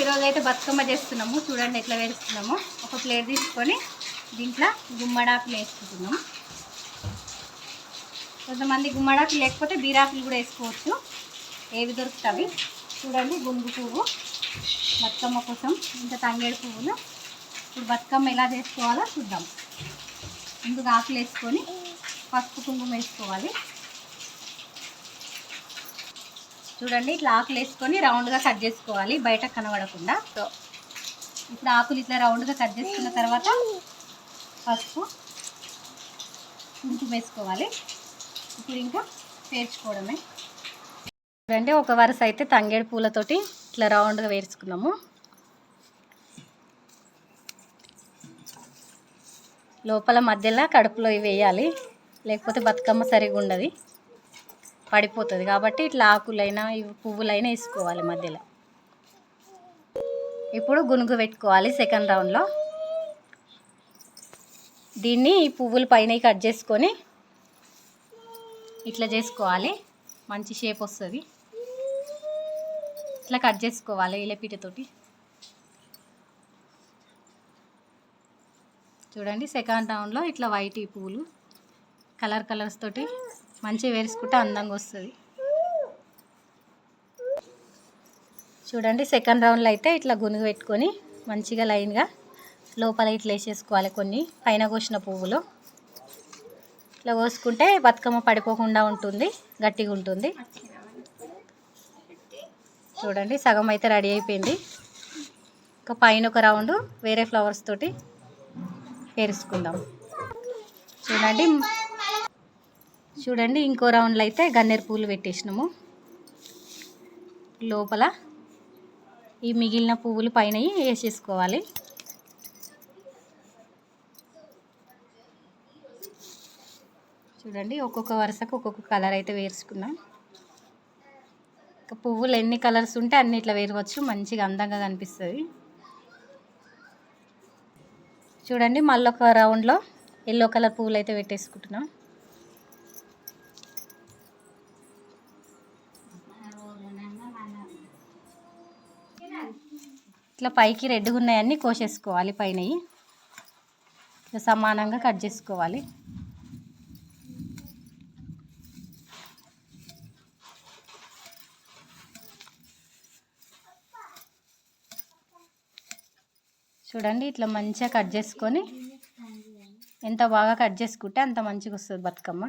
ఈరోజు అయితే బతుకమ్మ చేస్తున్నాము. చూడండి ఎట్లా వేస్తున్నాము ఒక ప్లేట్ తీసుకొని దీంట్లో గుమ్మడాకులు వేసుకుంటున్నాము. కొంతమంది గుమ్మడాకులు లేకపోతే బీరాకులు కూడా వేసుకోవచ్చు. ఏవి దొరుకుతాయి? చూడండి గుండు పువ్వు. బతుకమ్మ కోసం ఇంకా తంగేడు పువ్వులు. ఇప్పుడు బతుకమ్మ ఎలా చేసుకోవాలో చూద్దాం. ముందుగా ఆకులు వేసుకొని పసుపు కుంకుమ వేసుకోవాలి. చూడండి ఇట్లా ఆకులు వేసుకొని రౌండ్గా కట్ చేసుకోవాలి బయట కనబడకుండా. సో ఇప్పుడు ఆకులు ఇట్లా రౌండ్గా కట్ చేసుకున్న తర్వాత పసుపు కుంకుమ వేసుకోవాలి. ఇప్పుడు ఇంకా పేర్చుకోవడమే. చూడండి ఒక వరుస అయితే తంగేడు పూలతోటి ఇట్లా రౌండ్గా వేసుకున్నాము. లోపల మధ్యలో కడుపులో ఇవి వేయాలి లేకపోతే బతుకమ్మ సరిగా ఉండదు పడిపోతుంది కాబట్టి ఇట్లా ఆకులైనా ఇవి పువ్వులైనా వేసుకోవాలి మధ్యలో. ఇప్పుడు గునుగు పెట్టుకోవాలి సెకండ్ రౌండ్లో. దీన్ని ఈ పువ్వుల పైన కట్ చేసుకొని ఇట్లా చేసుకోవాలి. మంచి షేప్ వస్తుంది. ఇట్లా కట్ చేసుకోవాలి ఇలపీటతోటి. చూడండి సెకండ్ రౌండ్లో ఇట్లా వైట్ ఈ పువ్వులు కలర్ కలర్స్ తోటి మంచిగా వేసుకుంటే అందంగా వస్తుంది. చూడండి సెకండ్ రౌండ్లో అయితే ఇట్లా గునుగు పెట్టుకొని మంచిగా లైన్గా లోపల ఇట్లా వేసేసుకోవాలి కొన్ని. పైన కోసిన పువ్వులు. ఇట్లా కోసుకుంటే బతుకమ్మ పడిపోకుండా ఉంటుంది గట్టిగా ఉంటుంది. చూడండి సగం అయితే రెడీ అయిపోయింది. ఇంకా పైన ఒక రౌండ్ వేరే ఫ్లవర్స్ తోటి పేరుసుకుందాం చూడండి చూడండి ఇంకో రౌండ్లో అయితే గన్నేరు పూలు పెట్టేసినాము. లోపల ఈ మిగిలిన పువ్వులు పైన వేసేసుకోవాలి. చూడండి ఒక్కొక్క వరుసకు ఒక్కొక్క కలర్ అయితే వేసుకున్నాం. పువ్వులు ఎన్ని కలర్స్ ఉంటే అన్ని ఇట్లా వేరవచ్చు మంచిగా అందంగా కనిపిస్తుంది. చూడండి మళ్ళీ ఒక రౌండ్లో ఎల్లో కలర్ పువ్వులు అయితే పెట్టేసుకుంటున్నాం. ఇట్లా పైకి రెడ్గా ఉన్నాయన్నీ కోసేసుకోవాలి పైన ఇట్లా సమానంగా కట్ చేసుకోవాలి. చూడండి ఇట్లా మంచిగా కట్ చేసుకొని ఎంత బాగా కట్ చేసుకుంటే అంత మంచిగా వస్తుంది బతుకమ్మ.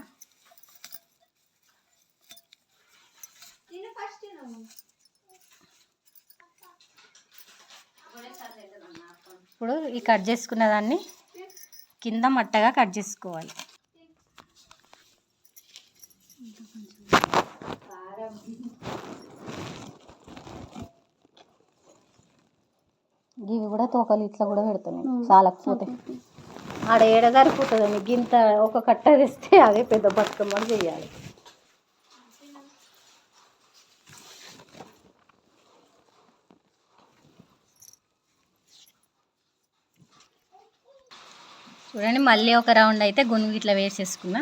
ఇప్పుడు ఈ కట్ చేసుకున్న దాన్ని కింద మట్టగా కట్ చేసుకోవాలి. ఇవి కూడా తోకలు ఇట్లా కూడా పెడతాను చాలకపోతే. ఆడ ఏడ సరిపోతుంది గింత ఒక కట్ట తెస్తే అదే పెద్ద బతుకమ్మని చేయాలి చూడండి మళ్ళీ ఒక రౌండ్ అయితే గునుగు ఇట్లా వేసేసుకున్నా.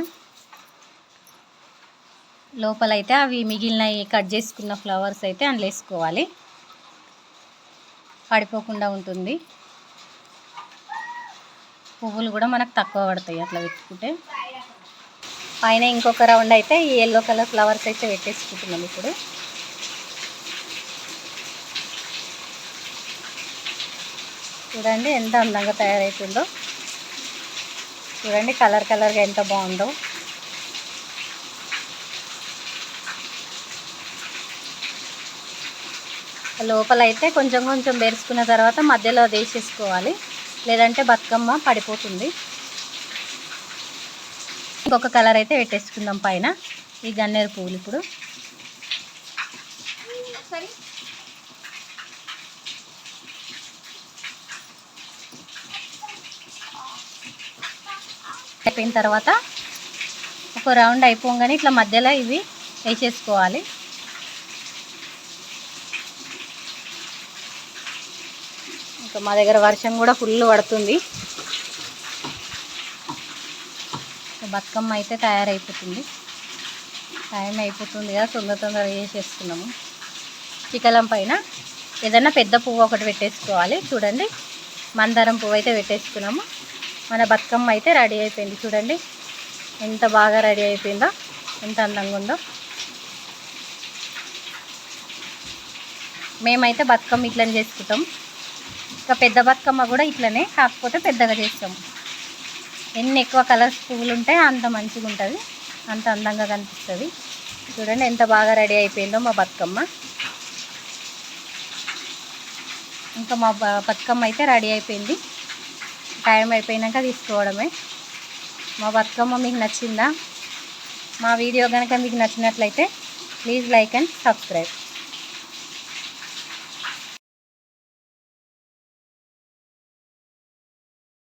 లోపలైతే అవి మిగిలిన కట్ చేసుకున్న ఫ్లవర్స్ అయితే అందులో వేసుకోవాలి. పడిపోకుండా ఉంటుంది. పువ్వులు కూడా మనకు తక్కువ పడతాయి అట్లా పెట్టుకుంటే. పైన ఇంకొక రౌండ్ అయితే ఈ ఎల్లో కలర్ ఫ్లవర్స్ అయితే పెట్టేసుకుంటున్నాం ఇప్పుడు. చూడండి ఎంత అందంగా తయారవుతుందో చూడండి కలర్ కలర్గా ఎంత బాగుందో. లోపల అయితే కొంచెం కొంచెం బెరుచుకున్న తర్వాత మధ్యలో వేసేసుకోవాలి లేదంటే బతుకమ్మ పడిపోతుంది. ఇంకొక కలర్ అయితే పెట్టేసుకుందాం పైన. ఈ గన్నేరు పువ్వులు ఇప్పుడు. అయిపోయిన తర్వాత ఒక రౌండ్ అయిపోగానే ఇట్లా మధ్యలో ఇవి వేసేసుకోవాలి. ఇంకా మా దగ్గర వర్షం కూడా ఫుల్ పడుతుంది. బతుకమ్మ అయితే తయారైపోతుంది. టైం అయిపోతుంది కదా తొందర తొందరగా వేసేసుకున్నాము. చికలం పైన ఏదైనా పెద్ద పువ్వు ఒకటి పెట్టేసుకోవాలి. చూడండి మందారం పువ్వు అయితే పెట్టేసుకున్నాము. మన బతుకమ్మ అయితే రెడీ అయిపోయింది. చూడండి. ఎంత బాగా రెడీ అయిపోయిందో ఎంత అందంగా ఉందో. మేమైతే బతుకమ్మ ఇట్లనే చేసుకుంటాం. ఇంకా పెద్ద బతుకమ్మ కూడా ఇట్లనే కాకపోతే పెద్దగా చేస్తాము ఎన్ని ఎక్కువ కలర్స్ పువ్వులు ఉంటే అంత మంచిగా ఉంటుంది. అంత అందంగా కనిపిస్తుంది. చూడండి ఎంత బాగా రెడీ అయిపోయిందో మా బతుకమ్మ. ఇంకా మా బ- బతుకమ్మ అయితే రెడీ అయిపోయింది. టైం అయిపోయినాక తీసుకోవడమే. మా బతుకమ్మ మీకు నచ్చిందా? మా వీడియో కనుక మీకు నచ్చినట్లయితే ప్లీజ్ లైక్ అండ్ సబ్స్క్రైబ్.